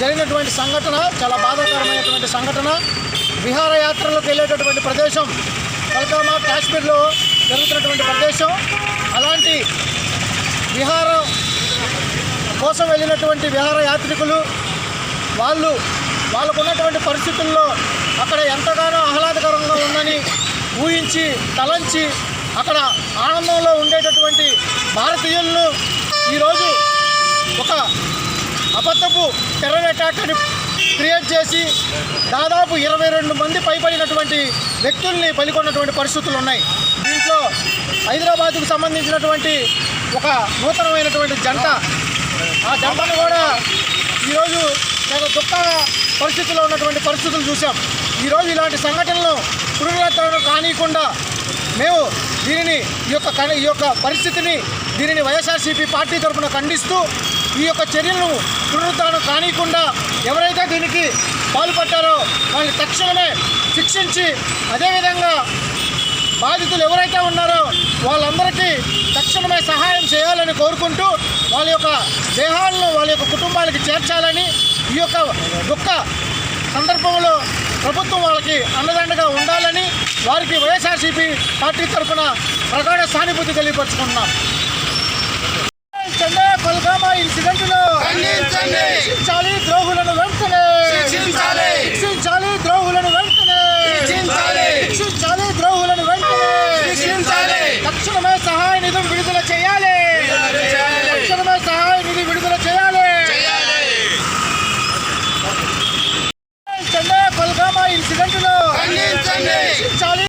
జరిగినటువంటి సంఘటన చాలా బాధాకరమైనటువంటి సంఘటన. విహారయాత్రలకు వెళ్ళేటటువంటి ప్రదేశం కల్కామా కాశ్మీర్లో జరుగుతున్నటువంటి ప్రదేశం. అలాంటి విహారం కోసం వెళ్ళినటువంటి విహార యాత్రికులు వాళ్ళు వాళ్ళకు ఉన్నటువంటి పరిస్థితుల్లో అక్కడ ఎంతగానో ఆహ్లాదకరంగా ఉందని ఊహించి తలంచి అక్కడ ఆనందంలో ఉండేటటువంటి భారతీయులను ఈరోజు అబద్ధపు టెర్రర్ అటాక్ని క్రియేట్ చేసి దాదాపు ఇరవై రెండు మంది పైబడినటువంటి వ్యక్తుల్ని పలికొన్నటువంటి పరిస్థితులు ఉన్నాయి. దీంట్లో హైదరాబాద్కు సంబంధించినటువంటి ఒక నూతనమైనటువంటి జంట ఆ జంటను కూడా ఈరోజు చాలా దుఃఖ పరిస్థితుల్లో ఉన్నటువంటి పరిస్థితులు చూసాం ఈరోజు ఇలాంటి సంఘటనలు పునరుద్ధరణ కానియకుండా మేము దీనిని ఈ యొక్క ఈ యొక్క పరిస్థితిని దీనిని వైఎస్ఆర్సీపీ పార్టీ తరఫున ఖండిస్తూ ఈ యొక్క చర్యలను పునరుద్ధరణ కానియకుండా ఎవరైతే దీనికి పాల్పడ్డారో వాళ్ళని తక్షణమే శిక్షించి అదేవిధంగా బాధితులు ఎవరైతే ఉన్నారో వాళ్ళందరికీ తక్షణమే సహాయం చేయాలని కోరుకుంటూ వాళ్ళ యొక్క దేహాలను వాళ్ళ యొక్క కుటుంబాలకి చేర్చాలని ఈ యొక్క దుఃఖ సందర్భంలో ప్రభుత్వం వాళ్ళకి అండదండగా ఉండాలని వారికి వైఎస్ఆర్సీపీ పార్టీ తరఫున ప్రగాఢ సానుభూతి తెలియపరుచుకుంటున్నాం. ఇన్సిడెంట్లో